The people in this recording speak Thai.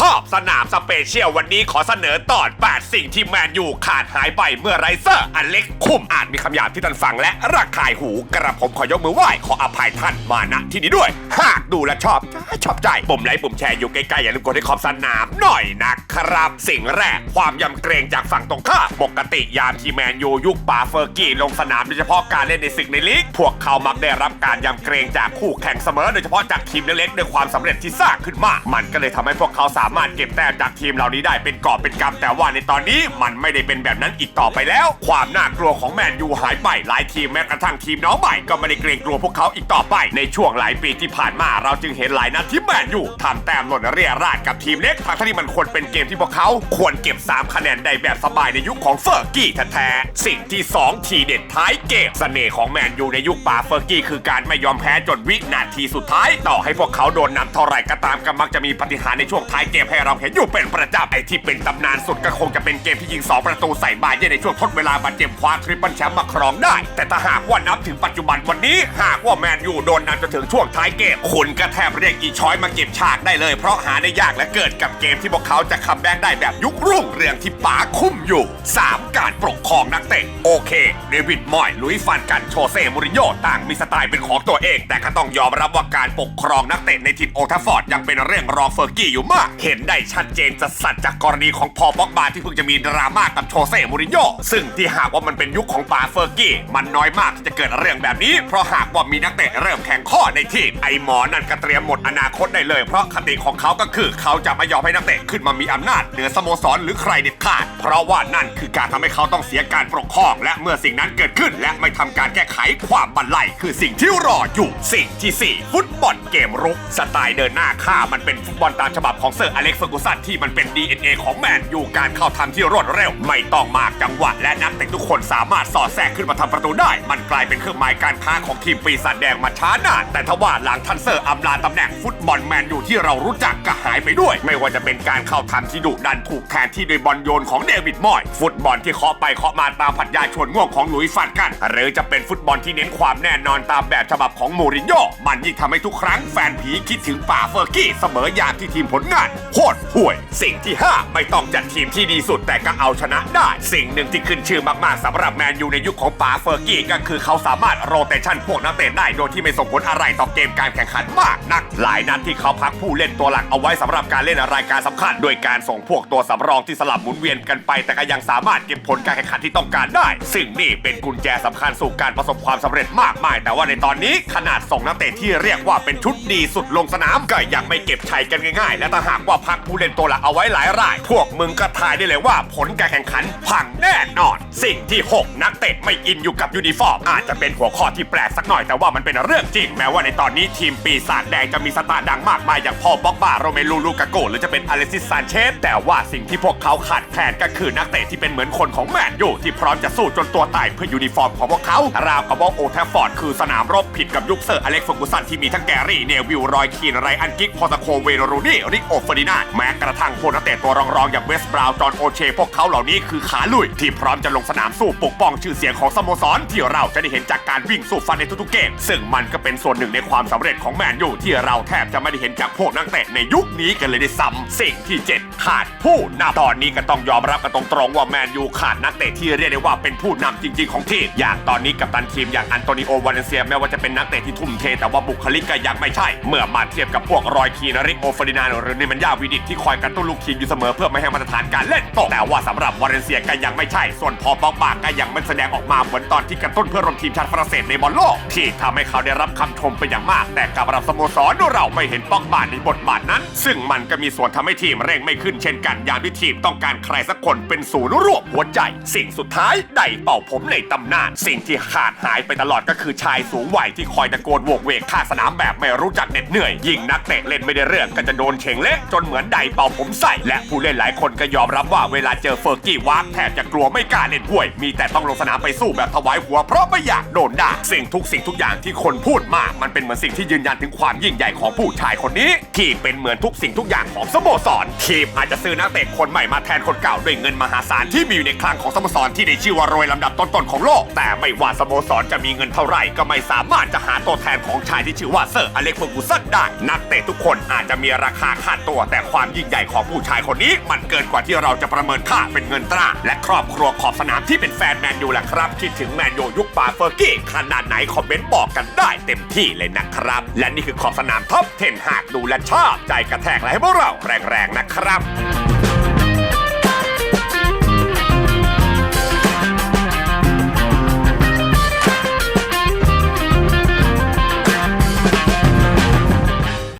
ขอบสนามสเปเชียลวันนี้ขอเสนอตอน8สิ่งที่แมนยูขาดหายไปเมื่อไรเซอร์อเล็กคุมอาจมีคำหยาบที่ท่านฟังและระคายหูกระผมขอยกมือไหว้ขออภัยท่านมาณที่นี้ด้วยหา ดูและชอบ ชอบใจปุ่มไลค์ปุ่มแชร์อยู่ใกล้ๆอย่าลืมกดให้ขอบสนามหน่อยนะครับ สิ่งแรกความยำเกรงจากฝั่งตรงข้ามปกติยามที่แมนยูยุคป่าเฟอร์กี้ลงสนามโดยเฉพาะการเล่นในศึกในลีกพวกเขามักได้รับการยำเกรงจากคู่แข่งเสมอ โดยเฉพาะจากทีมเล็กๆด้วยความสำเร็จที่สร้างขึ้นมา มันก็เลยทำให้พวกเขาสามารถเก็บแต้มจากทีมเหล่านี้ได้เป็นกอบเป็นกำแต่ว่าในตอนนี้มันไม่ได้เป็นแบบนั้นอีกต่อไปแล้ว ความน่ากลัวของแมนยูหายไปหลายทีมแม้กระทั่งทีมน้องใหม่ก็ไม่ได้เกรงกลัวพวกเขาอีกต่อไป ในช่วงหลายปีที่ผ่านมาเราจึงเห็นหลายนัดที่แมนยูทำแต้มหล่นเรียราดกับทีมเล็กทั้งที่มันควรเป็นเกมที่พวกเขาควรเก็บ 3 คะแนนได้แบบสบายในยุคของเฟอร์กี้แท้ๆสิ่งที่ 2 ทีเด็ดท้ายเกมเสน่ห์ของแมนยูในยุคป่าเฟอร์กี้คือการไม่ยอมแพ้จนวินาทีสุดท้าย ต่อให้พวกเขาโดนนำเท่าไหร่ก็ตามก็มักจะมีปฏิหารในช่วงท้ายเกมให้เราเห็นอยู่เป็นประจำไอ้ที่เป็นตำนานสุดก็คงจะเป็นเกมที่ยิง 2 ประตูใส่บาเย่ในช่วงทดเวลาบาดเจ็บคว้าทริปเปิลแชมป์มาครองได้ แต่ถ้าหากว่านับถึงปัจจุบันวันนี้ หากว่าแมนยูโดนนำจนถึงช่วงท้ายเกมคุณก็แทบเรียกอีช้อยมาเก็บฉากได้เลย เพราะหาได้ยากและเกิดกับเกมที่พวกเขาจะคัมแบ็กได้แบบยุครุ่งเรืองที่ป๋าคุ้มอยู่ 3 การปกครองนักเตะโอเคเดวิดมอยลุยฟันกันโชเซ่มูรินโญ่ต่างมีสไตล์เป็นของตัวเอง แต่ก็ต้องยอมรับว่าการปกครองนักเตะในทีมโอทัฟฟอร์ดยังเป็นเรื่องรองเฟอร์กี้อยู่มาก เห็นได้ชัดเจนจะสัดจากกรณีของพอบ็อกบาที่เพิ่งจะมีดราม่ากับโชเซ่มูรินโญ่ซึ่งที่หากว่ามันเป็นยุคของป๋าเฟอร์กี้มันน้อยมากที่จะเกิดเรื่องแบบนี้ เพราะหากว่ามีนักเตะเริ่มแข่งข้อในทีมไอหมอนันก็เตรียมหมดอนาคตได้เลย เพราะคติของเขาก็คือเขาจะไม่ยอมให้นักเตะขึ้นมามีอำนาจเหนือสโมสรหรือใครเด็ดขาด เพราะว่านั่นคือการทำให้เขาต้องเสียการปกครอง และเมื่อสิ่งนั้นเกิดขึ้น และไม่ทำการแก้ไขความบันไลคือสิ่งที่รออยู่สิ่งที่สี่ฟุตบอลเกมรุก สไตล์เดินหน้าข้ามันเป็นฟุตบอลตามฉบับของเซอร์อเล็กซ์เฟอร์กูสันที่มันเป็น DNA ของแมนอยู่การเข้าทำที่รวดเร็ว ไม่ต้องมากจังหวะและนักเตะทุกคนสามารถสอดแทรกขึ้นมาทำประตูได้ มันกลายเป็นเครื่องหมายการค้าของทีมปีศาจแดงมาช้านานแต่ทว่าหลังทันเซอร์อำลาตำแหน่งฟุตบอลแมนอยู่ที่เรารู้จักก็หายไปด้วย ไม่ว่าจะเป็นการเข้าทำที่ดุดันถูกแทนที่โดยบอลโยนของเดวิดมอย ฟุตบอลที่เคาะไปเคาะมาตามผัดยาชวนง่วงของหลุยส์ฟันกัน หรือจะเป็นฟุตบอลที่เน้นความแน่นอนตามแบบฉบับของมูรินโญ่มันยิ่งทำให้ทุกครั้งแฟนผีคิดถึงป่าเฟอร์กี้เสมอยามที่ทีมผลงานโคตรห่วย สิ่งที่ 5 ไม่ต้องจัดทีมที่ดีสุดแต่ก็เอาชนะได้ สิ่งหนึ่งที่ขึ้นชื่อมากๆสำหรับแมนยูในยุคของป่าเฟอร์กี้ก็คือเขาสามารถโรเตชันพวกนักเตะได้โดยที่ไม่ส่งผลอะไรต่อเกมการแข่งขันมากนัก หลายนัดที่เขาพักผู้เล่นตัวหลักเอาไว้สำหรับการเล่นรายการสำคัญโดยการส่งพวกตัวสำรองที่สลับหมุนเวียนกันไปแต่ก็ยังสามารถเก็บผลการแข่งขันที่ต้องการได้ ซึ่งนี่เป็นกุญแจสำคัญสู่การประสบความสำเร็จมากมาย แต่ว่าในตอนนี้ขนาดส่งนักเตะที่เรียกว่าเป็นชุดดีสุดลงสนามก็ยังไม่เก็บชัยกันง่ายๆ และถ้าหากว่าพักผู้เล่นตัวหลักเอาไว้หลายราย พวกมึงก็ทายได้เลยว่าผลการแข่งขันพังแน่นอนสิ่งที่ 6 นักเตะไม่อินอยู่กับยูนิฟอร์ม อาจจะเป็นหัวข้อที่แปลกสักหน่อยแต่ว่ามันเป็นเรื่องจริง แม้ว่าในตอนนี้ทีมปีศาจแดงจะมีสตาร์ดังมากมายอย่างพอบ็อกบาโรเมลูลูกาโกหรือจะเป็นอเลซิสซานเชสแต่ว่าสิ่งที่พวกเขาขาดแคลนก็คือนักเตะที่เป็นเหมือนคนของแมนยูที่พร้อมจะสู้จนตัวตายเพื่อยูนิฟอร์มของพวกเขาราวกับว่าโอแทฟฟอร์ดคือสนามรบผิดกับยุคเซอร์อเล็กซ์ฟอร์กูสันที่มีทั้งแกรี่เนวิลรอยคีนไรอันกิกพอตโคเวโนรูนี่ริกโอเฟอร์ดินาแม้กระทั่งพวกนักเตะตัวรองๆอย่างเวสบราวน์จอห์นโอเชพวกเขาเหล่านี้คือขาลุยที่พร้อมจะลงสนามสู้ปกป้องชื่อเสียงของสโมสรที่เราจะได้เห็นจากการวิ่งสู้ฟันในทุกๆเกม ซึ่งมันก็เป็นส่วนหนึ่งในความสำเร็จของแมนยูที่เราแทบจะไม่ได้เห็นจากพวกนักเตะในยุคนี้กันเลยด้วยซ้ำสิ่งที่ 7 ขาดผู้นำตอนนี้ก็ต้องยอมรับกันตรงๆว่าแมนยูขาดนักเตะที่เรียกได้ว่าเป็นผู้นำจริง ๆ ของทีมอย่างตอนนี้กัปตันทีมอย่างอันโตนิโอวาเลนเซียแม้ว่าจะเป็นนักเตะที่ทุ่มเทแต่ว่าบุคลิกก็ยังไม่ใช่ เมื่อมาเทียบกับพวกรอยคีนริกโอฟอร์ดินานด์หรือนิมันยาวิดิตที่คอยกระตุ้นลูกทีมอยู่เสมอเพื่อไม่ให้มาตรฐานการเล่นตกแต่ว่าสำหรับวาเลนเซียก็ยังไม่ใช่ส่วนพอบอกบาก็ยังไม่แสดงออกมาเหมือนตอนที่กระตุ้นเพื่อรวมทีมชาติฝรั่งเศสในบอลโลก ที่ทำให้เขาได้รับคำชมเป็นอย่างมาก แต่กับรับสโมสรเราไม่เห็นปอกบาในบทบาทนั้น ซึ่งมันก็มีส่วนทำให้ทีมเร่งไม่ขึ้นเช่นกันยามที่ทีมต้องการใครสักคนเป็นศูนย์รวมหัวใจ สิ่งสุดท้ายได้เป่าผมในตำนาน สิ่งที่ขาดหายไปตลอดก็คือชายสูงวัยที่คอยตะโกนโวกเวกข้างสนามแบบไม่รู้จักเหน็ดเหนื่อย ยิ่งนักเตะเล่นไม่ได้เรื่องก็จะโดนเฉงเละจนเหมือนไดเป่าผมใส่ และผู้เล่นหลายคนก็ยอมรับว่าเวลาเจอเฟอร์กี้วากแทบจะกลัวไม่กล้าเล่นห่วย มีแต่ต้องลงสนามไปสู้แบบถวายหัว เพราะไม่อยากโดนด่าสิ่งทุกสิ่งทุกอย่างที่คนพูดมากมันเป็นเหมือนสิ่งที่ยืนยันถึงความยิ่งใหญ่ของผู้ชายคนนี้ ที่เป็นเหมือนทุกสิ่งทุกอย่างของสโมสรทีมอาจจะซื้อนักเตะคนใหม่มาแทนคนเก่าด้วยเงินมหาศาลที่มีอยู่ในคลังของสโมสรที่ได้ชื่อว่ารวยลำดับต้นๆของโลก แต่ไม่ว่าสโมสรจะมีเงินเท่าไหร่ก็ไม่สามารถจะหาตัวแทนของชายที่ชื่อว่าเซอร์อเล็กซ์เฟอร์กูสันได้นักเตะทุกคนอาจจะมีราคาค่าตัว แต่ความยิ่งใหญ่ของผู้ชายคนนี้ มันเกินกว่าที่เราจะประเมินค่าเป็นเงินตราและครอบครัวขอบสนามที่เป็นแฟนแมนยูแหละครับ คิดถึงแมนยูยุคปาเฟอร์กี้ขนาดไหนคอมเมนต์บอกกันได้เต็มที่เลยนะครับ และนี่คือขอบสนามท็อป10หากดูและชอบ ใจกระแทกและให้พวกเราแรงๆนะครับ